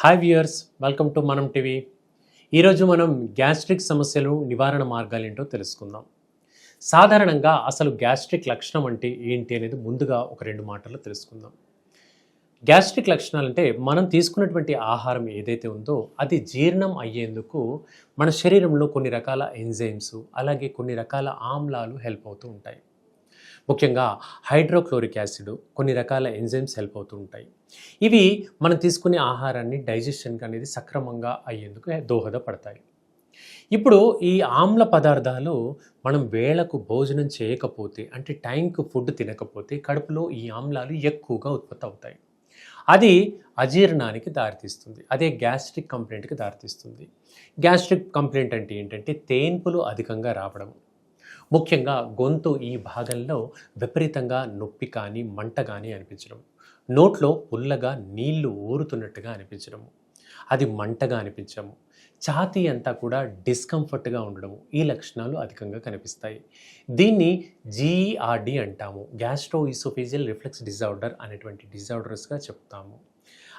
Hi viewers welcome to Manam TV ఈరోజు మనం gastric సమస్యలు నివారణ మార్గాలు ఏంటో తెలుసుకుందాం. సాధారణంగా అసలు గ్యాస్ట్రిక్ లక్షణం అంటే ఏంటి అనేది ముందుగా ఒక రెండు మాటలు తెలుసుకుందాం. గ్యాస్ట్రిక్ లక్షణాలు అంటే మనం తీసుకున్నటువంటి ఆహారం ఏదైతే ఉందో అది జీర్ణం అయ్యేందుకు మన శరీరంలో కొన్ని రకాల ఎంజైమ్స్ అలాగే కొన్ని రకాల ఆమ్లాలు హెల్ప్ అవుతూ ఉంటాయి. ముఖ్యంగా హైడ్రోక్లోరిక్ యాసిడ్ కొన్ని రకాల ఎంజైమ్స్ హెల్ప్ అవుతుంటాయి. ఇవి మనం తీసుకునే ఆహారాన్ని డైజెషన్కి అనేది సక్రమంగా అయ్యేందుకు దోహదపడతాయి. ఇప్పుడు ఈ ఆమ్ల పదార్థాలు మనం వేళకు భోజనం చేయకపోతే అంటే టైంకు ఫుడ్ తినకపోతే కడుపులో ఈ ఆమ్లాలు ఎక్కువగా ఉత్పత్తి అవుతాయి. అది అజీర్ణానికి దారితీస్తుంది. అదే గ్యాస్ట్రిక్ కంప్లైంట్కి దారితీస్తుంది. గ్యాస్ట్రిక్ కంప్లైంట్ అంటే ఏంటంటే తేన్పులు అధికంగా రావడం. ముఖ్యంగా గొంతు ఈ భాగంలో విపరీతంగా నొప్పి కానీ మంట కానీ అనిపించడం. నోట్లో పుల్లగా నీళ్ళు ఊరుతున్నట్టుగా అనిపించడము అది మంటగా అనిపించము. ఛాతీ అంతా కూడా డిస్కంఫర్ట్గా ఉండడము ఈ లక్షణాలు అధికంగా కనిపిస్తాయి. దీన్ని జీఈఆర్డి అంటాము. గ్యాస్ట్రో ఈసోఫేజియల్ రిఫ్లెక్స్ డిజార్డర్ అనేటువంటి డిజార్డర్స్గా చెప్తాము.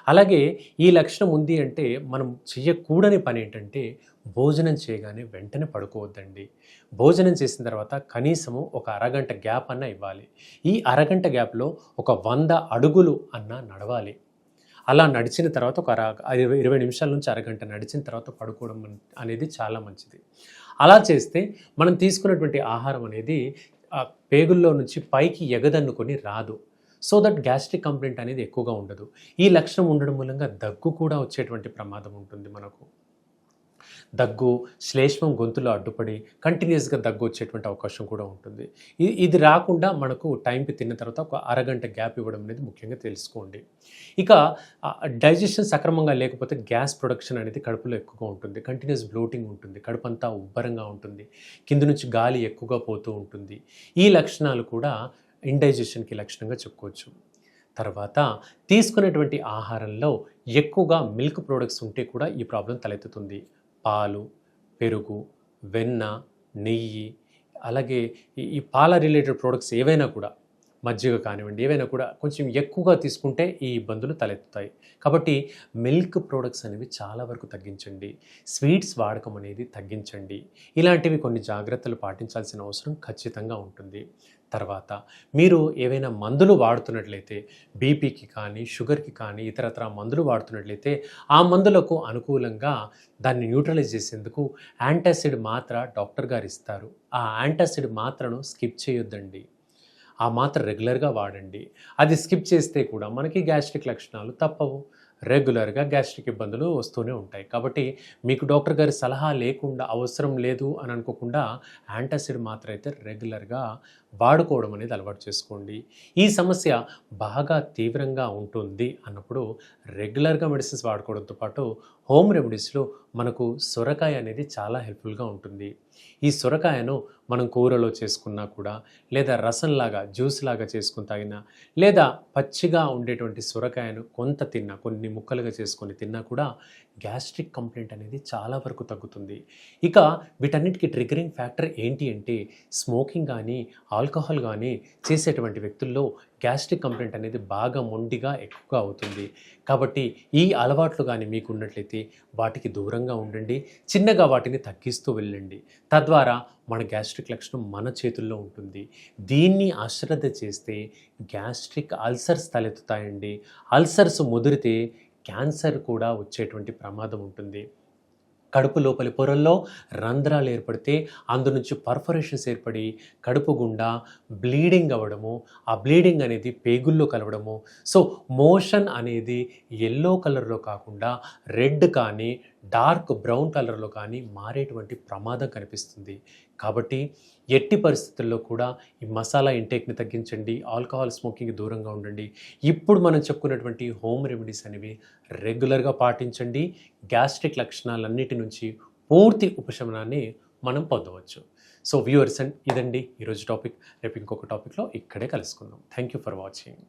అలాగే ఈ లక్షణం ఉంది అంటే మనం చేయకూడని పని ఏంటంటే భోజనం చేయగానే వెంటనే పడుకోవద్దండి. భోజనం చేసిన తర్వాత కనీసము ఒక అరగంట గ్యాప్ అన్న ఇవ్వాలి. ఈ అరగంట గ్యాప్లో ఒక వంద అడుగులు అన్న నడవాలి. అలా నడిచిన తర్వాత ఒక అర ఇరవై ఇరవై నిమిషాల నుంచి అరగంట నడిచిన తర్వాత పడుకోవడం అనేది చాలా మంచిది. అలా చేస్తే మనం తీసుకున్నటువంటి ఆహారం అనేది పేగుల్లో నుంచి పైకి ఎగదన్నుకొని రాదు. సో దట్ గ్యాస్ట్రిక్ కంప్లైంట్ అనేది ఎక్కువగా ఉండదు. ఈ లక్షణం ఉండడం మూలంగా దగ్గు కూడా వచ్చేటువంటి ప్రమాదం ఉంటుంది మనకు. దగ్గు శ్లేష్మం గొంతులో అడ్డుపడి కంటిన్యూస్గా దగ్గు వచ్చేటువంటి అవకాశం కూడా ఉంటుంది. ఇది ఇది రాకుండా మనకు టైంకి తిన్న తర్వాత ఒక అరగంట గ్యాప్ ఇవ్వడం అనేది ముఖ్యంగా తెలుసుకోండి. ఇక డైజెషన్ సక్రమంగా లేకపోతే గ్యాస్ ప్రొడక్షన్ అనేది కడుపులో ఎక్కువగా ఉంటుంది. కంటిన్యూస్ బ్లోటింగ్ ఉంటుంది. కడుపు అంతా ఉబ్బరంగా ఉంటుంది. కింద నుంచి గాలి ఎక్కువగా పోతూ ఉంటుంది. ఈ లక్షణాలు కూడా ఇండైజెషన్కి లక్షణంగా చెప్పుకోవచ్చు. తర్వాత తీసుకునేటువంటి ఆహారంలో ఎక్కువగా మిల్క్ ప్రోడక్ట్స్ ఉంటే కూడా ఈ ప్రాబ్లం తలెత్తుతుంది. పాలు పెరుగు వెన్న నెయ్యి అలాగే ఈ పాల రిలేటెడ్ ప్రోడక్ట్స్ ఏవైనా కూడా మజ్జిగ కానివ్వండి ఏవైనా కూడా కొంచెం ఎక్కువగా తీసుకుంటే ఈ ఇబ్బందులు తలెత్తుతాయి. కాబట్టి మిల్క్ ప్రోడక్ట్స్ అనేవి చాలా వరకు తగ్గించండి. స్వీట్స్ వాడకం అనేది తగ్గించండి. ఇలాంటివి కొన్ని జాగ్రత్తలు పాటించాల్సిన అవసరం ఖచ్చితంగా ఉంటుంది. తర్వాత మీరు ఏవైనా మందులు వాడుతున్నట్లయితే బీపీకి కానీ షుగర్కి కానీ ఇతరతర మందులు వాడుతున్నట్లయితే ఆ మందులకు అనుకూలంగా దాన్ని న్యూట్రలైజ్ చేసేందుకు యాంటాసిడ్ మాత్ర డాక్టర్ గారు ఇస్తారు. ఆ యాంటాసిడ్ మాత్రను స్కిప్ చేయొద్దండి. ఆ మాత్ర రెగ్యులర్గా వాడండి. అది స్కిప్ చేస్తే కూడా మనకి గ్యాస్ట్రిక్ లక్షణాలు తప్పవు. రెగ్యులర్గా గ్యాస్ట్రిక్ ఇబ్బందులు వస్తూనే ఉంటాయి. కాబట్టి మీకు డాక్టర్ గారి సలహా లేకుండా అవసరం లేదు అని అనుకోకుండా యాంటాసిడ్ మాత్రం అయితే రెగ్యులర్గా వాడుకోవడం అనేది అలవాటు చేసుకోండి. ఈ సమస్య బాగా తీవ్రంగా ఉంటుంది అన్నప్పుడు రెగ్యులర్గా మెడిసిన్స్ వాడుకోవడంతో పాటు హోమ్ రెమెడీస్లో మనకు సొరకాయ అనేది చాలా హెల్ప్ఫుల్గా ఉంటుంది. ఈ సొరకాయను మనం కూరలో చేసుకున్నా కూడా లేదా రసంలాగా జ్యూస్ లాగా చేసుకుని తాగినా లేదా పచ్చిగా ఉండేటువంటి సొరకాయను కొంత తిన్నా కొన్ని ముక్కలుగా చేసుకొని తిన్నా కూడా గ్యాస్ట్రిక్ కంప్లైంట్ అనేది చాలా వరకు తగ్గుతుంది. ఇక వీటన్నిటికీ ట్రిగరింగ్ ఫ్యాక్టర్ ఏంటి అంటే స్మోకింగ్ కానీ ఆల్కహాల్ కానీ చేసేటువంటి వ్యక్తుల్లో గ్యాస్ట్రిక్ కంప్లైంట్ అనేది బాగా మొండిగా ఎక్కువగా అవుతుంది. కాబట్టి ఈ అలవాట్లు కానీ మీకు ఉన్నట్లయితే వాటికి దూరంగా ఉండండి. చిన్నగా వాటిని తగ్గిస్తూ వెళ్ళండి. తద్వారా మన గ్యాస్ట్రిక్ లక్షణం మన చేతుల్లో ఉంటుంది. దీన్ని అశ్రద్ధ చేస్తే గ్యాస్ట్రిక్ అల్సర్స్ తలెత్తుతాయండి. అల్సర్స్ ముదిరితే క్యాన్సర్ కూడా వచ్చేటువంటి ప్రమాదం ఉంటుంది. కడుపు లోపలి పొరల్లో రంధ్రాలు ఏర్పడితే అందు నుంచి పర్ఫరేషన్స్ ఏర్పడి కడుపు గుండా బ్లీడింగ్ అవ్వడము ఆ బ్లీడింగ్ అనేది పేగుల్లో కలవడము. సో మోషన్ అనేది ఎల్లో కలర్లో కాకుండా రెడ్ కానీ డార్క్ బ్రౌన్ కలర్లో కానీ మారేటువంటి ప్రమాదం కనిపిస్తుంది. కాబట్టి ఎట్టి పరిస్థితుల్లో కూడా ఈ మసాలా ఇంటేక్ని తగ్గించండి ఆల్కహాల్ స్మోకింగ్ దూరంగా ఉండండి. ఇప్పుడు మనం చెప్పుకున్నటువంటి హోమ్ రెమెడీస్ అనేవి రెగ్యులర్గా పాటించండి. గ్యాస్ట్రిక్ లక్షణాలన్నిటి నుంచి పూర్తి ఉపశమనాన్ని మనం పొందవచ్చు. సో వ్యూవర్స్ అండ్ ఇదండి ఈరోజు టాపిక్. రేపు ఇంకొక టాపిక్లో ఇక్కడే కలుసుకుందాం. Thank you for watching.